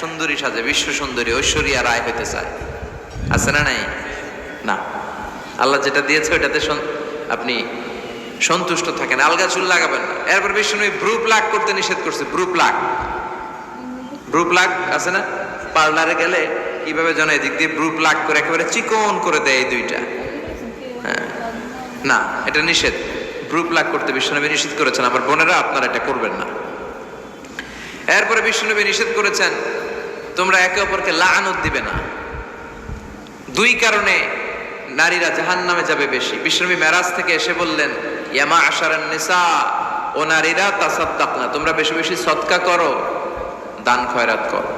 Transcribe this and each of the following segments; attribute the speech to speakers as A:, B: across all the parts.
A: সুন্দরী সাজে, বিশ্ব সুন্দরী, ঐশ্বরিয়া রায় হইতে চায়। আছে না নাই? না। আল্লাহ যেটা দিয়েছে ওইটাতে আপনি সন্তুষ্ট থাকেন। আলগা চুল লাগাবেন না। এরপর বিষ্ণু ব্রু প্লাক করতে নিষেধ করছে ব্রু প্লাক ব্রু প্লাক আছে না? পার্লারে গেলে কীভাবে যেন এদিক দিয়ে ব্রু প্লাক করে একেবারে চিকন করে দেয় এই দুইটা। হ্যাঁ। না, এটা নিষেধ। ব্রু প্লাক করতে বিষ্ণুনবী নিষেধ করেছেন। আমার বোনেরা আপনারা এটা করবেন না। এরপরে বিষ্ণুনবী নিষেধ করেছেন তোমরা একে অপরকে লাআনত দিবে না। দুই কারণে নারীরা জাহান নামে যাবে বেশি। বিষ্ণুবী মেরাজ থেকে এসে বললেন ইয়ামা আশারান নিসা, ও নারীরা তাসাদ্দাক না তোমরা বেশি বেশি সৎকা করো, দান খয়রাত করো।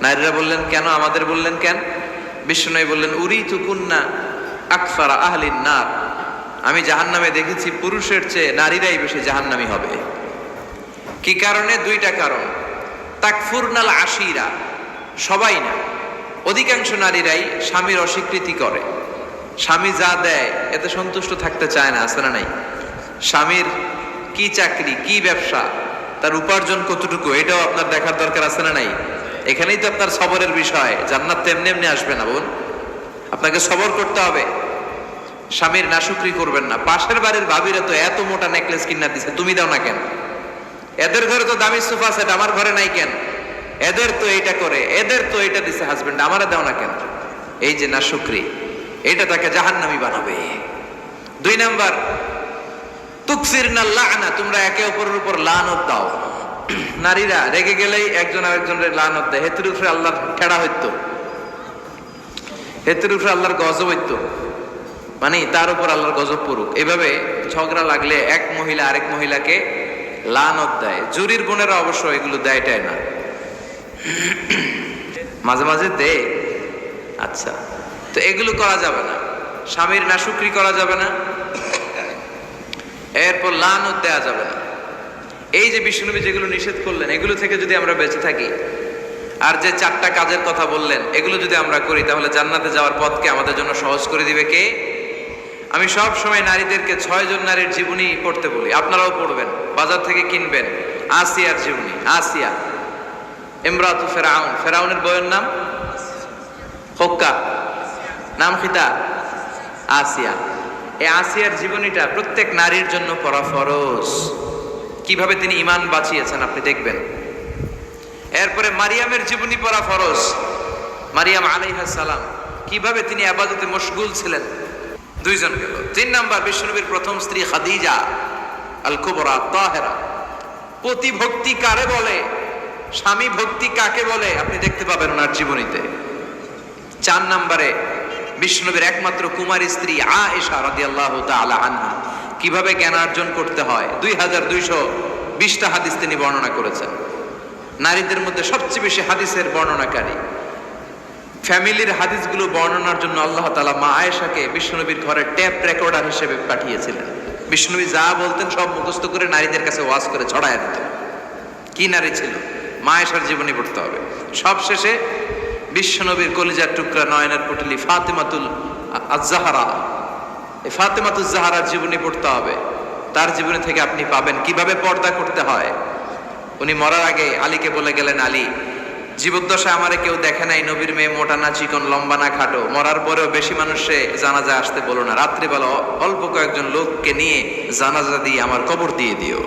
A: নারীরা বললেন, কেন? আমাদের বললেন, কেন? বিষ্ণুনবী বললেন উরি তুকুন্না আকসারা আহলিন নার। আমি জাহান্নামে দেখেছি পুরুষের চেয়ে নারীরাই বেশি জাহান্নামী হবে। কি কারণে? দুইটা কারণ। তাকফুরনাল আশিরা সবাই না। অধিকাংশ নারীরাই স্বামীর অস্বীকৃতি করে। স্বামী যা দেয়, এতে সন্তুষ্ট থাকতে চায় না, আছে না নাই? স্বামীর কি চাকরি, কি ব্যবসা, তার উপার্জন কতটুকু, এটাও আপনার দেখার দরকার আছে না নাই? এখানেই তো আপনার সবরের বিষয়, জান্নাত তেমনি এমনি আসবে না বোন। আপনাকে সবর করতে হবে। স্বামীর নাশুকরি করবেন না। পাশের বাড়ির ভাবিরা তো এত মোটা নেকলেস কিনা দিছে, তুমি দাও না কেন? এদের ঘরে তো দামি সোফা সেট আমার ঘরে নাই কেন? এদের তো এটা করে, এদের তো এটা দিছে হাজবেন্ড আমারে দাও না কেন? এই যে নাশুকরি এটা তাকে জাহান্নামী বানাবে। দুই নাম্বার তুকসির না লানা, তোমরা একে অপরের উপর লানত দাও। নারীরা রেগে গেলেই একজন আরেকজনের লানত দেয়। হেতুর উপরে আল্লাহর ঠেড়া হইতো। হেতুর উপরে আল্লাহর গজব হইত। মানে তার উপর আল্লাহর গজব পড়ুক। এভাবে ঝগড়া লাগলে এক মহিলা আরেক মহিলাকে লানত দেয়। জুরির বোনেরা অবশ্য এগুলো দেয়টাই না। মাঝে মাঝে দে। আচ্ছা। তো এগুলো করা যাবে না। স্বামীর নাশুকরি করা যাবে না। এরপর লানত দেয়া যাবে না। এই যে বিষ্ণুনবী যেগুলো নিষেধ করলেন, এগুলো থেকে যদি আমরা বেঁচে থাকি, আর যে চারটা কাজের কথা বললেন, এগুলো যদি আমরা করি, তাহলে জান্নাতে যাওয়ার পথকে আমাদের জন্য সহজ করে দিবে কে? আমি সব সময় নারীদেরকে ছয়জন নারীর জীবনী পড়তে বলি। আপনারাও পড়বেন, বাজার থেকে কিনবেন। আসিয়ার জীবনী, আসিয়া। ইমরাতু ফেরাউন। ফেরাউনের বইয়ের নাম? হক্কা নাম খিতা আসিয়া। এই আসিয়ার জীবনীটা প্রত্যেক নারীর জন্য পড়া ফরজ। কীভাবে তিনি ইমান বাঁচিয়েছেন আপনি দেখবেন। এরপরে মারিয়ামের জীবনী পড়া ফরজ। মারিয়াম আলাইহাস সালাম, কীভাবে তিনি আবাদতে মশগুল ছিলেন? দুইজন গেল। তিন নাম্বার বিষ্ণুনবীর প্রথম স্ত্রী খাদিজা আল কুবরা তাহেরা। পতি ভক্তি কারে বলে? স্বামী ভক্তি কাকে বলে? আপনি দেখতে পাবেন ওনার জীবনীতে। চার নাম্বারে, বিষ্ণুনবীর একমাত্র কুমারী স্ত্রী আয়েশা রাদিয়াল্লাহু তাআলা আনহা। কীভাবে জ্ঞানার্জন করতে হয়? দুই হাজার দুইশো বিশটা হাদিস তিনি বর্ণনা করেছেন। নারীদের মধ্যে সবচেয়ে বেশি হাদিসের বর্ণনাকারী। ফ্যামিলির হাদিসগুলো বর্ণনার জন্য আল্লাহ তালা মা আয়েশাকে বিষ্ণুনবীর ঘরে ট্যাপ রেকর্ডার হিসেবে পাঠিয়েছিলেন। বিষ্ণুনবী যা বলতেন সব মুখস্থ করে নারীদের কাছে ওয়াজ করে ছড়ায় দিত কি নারী ছিল? মা আয়েশার জীবনী পড়তে হবে। সব শেষে বিশ্বনবীর কলিজার টুকরা নয়নের পুটলি ফাতেমাতুল আজাহারা এই ফাতেমাতুল জাহারার জীবনী পড়তে হবে। তার জীবনী থেকে আপনি পাবেন কীভাবে পর্দা করতে হয়। উনি মরার আগে আলীকে বলে গেলেন, আলী, জীবদ্দশায় আমারে কেউ দেখে নাই নবীর মেয়ে মোটা না, চিকন, লম্বা না, খাটো। মরার পরেও বেশি মানুষে জানাজা আসতে বলো না। রাত্রিবেলা অল্প কয়েকজন লোককে নিয়ে জানাজা দিয়ে আমার কবর দিয়ে দিও।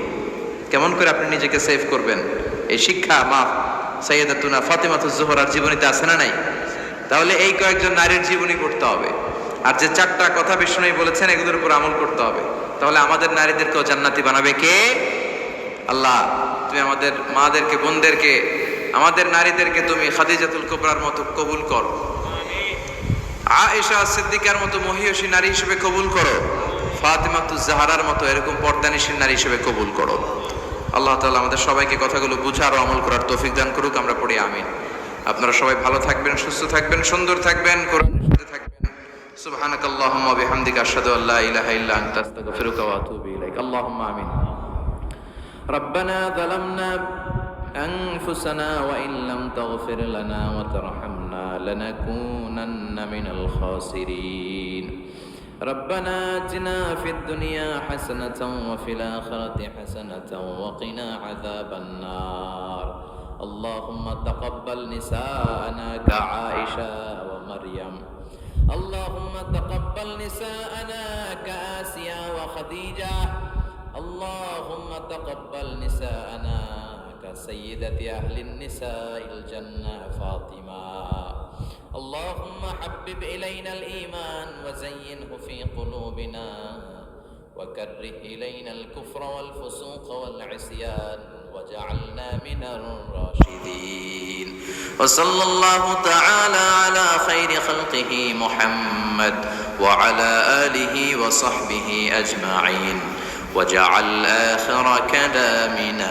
A: কেমন করে আপনি নিজেকে সেভ করবেন? এই শিক্ষা মা সৈয়দাতুনা ফাতেমাতুজ জোহরার জীবনীতে আছে না নাই? তাহলে এই কয়েকজন নারীর জীবনী পড়তে হবে। আর যে চারটা কথা বিষ্ণুই বলেছেন, এগুলোর উপর আমল করতে হবে। তাহলে আমাদের নারীদেরকেও জান্নাতি বানাবে কে? আল্লাহ, তুমি আমাদের মাদেরকে, বোনদেরকে, আমাদের নারীদেরকে তুমি খাদিজাতুল কোবরার মতো কবুল করো। আয়েশা সিদ্দিকার মতো মহিয়সী নারী হিসেবে কবুল করো। ফাতেমাতু জাহারার মতো এরকম পর্দানিসীর নারী হিসেবে কবুল করো। আল্লাহ তাআলা আমাদের সবাইকে কথাগুলো বুঝার ও আমল করার তৌফিক দান করুক আমরা পড়ি আমিন আপনারা সবাই ভালো থাকবেন সুস্থ থাকবেন সুন্দর থাকবেন কোরআনের সাথে থাকবেন সুবহানাক আল্লাহুম্মা ওয়া বিহামদিকা আশহাদু আল্লা ইলাহা ইল্লা আনতা আস্তাগফিরুকা ওয়া আতুবু ইলাইক আল্লাহুম্মা আমিন ربنا ظلمنا أنفسنا وإن لم تغفر لنا وترحمنا لنكونن من الخاسرين ربنا آتنا في الدنيا حسنة وفي الآخرة حسنة وقنا عذاب النار. اللهم تقبل نساءنا كعائشة ومريم. اللهم تقبل نساءنا كآسيا وخديجة. اللهم تقبل نساءنا كسيدة أهل النساء الجنة فاطمة. اللهم حبب إلينا الإيمان وزينه في قلوبنا وكره إلينا الكفر والفسوق والعصيان وجعلنا من الراشدين. وصلى الله تعالى على خير خلقه محمد وعلى آله وصحبه أجمعين. وجعل آخر كلامنا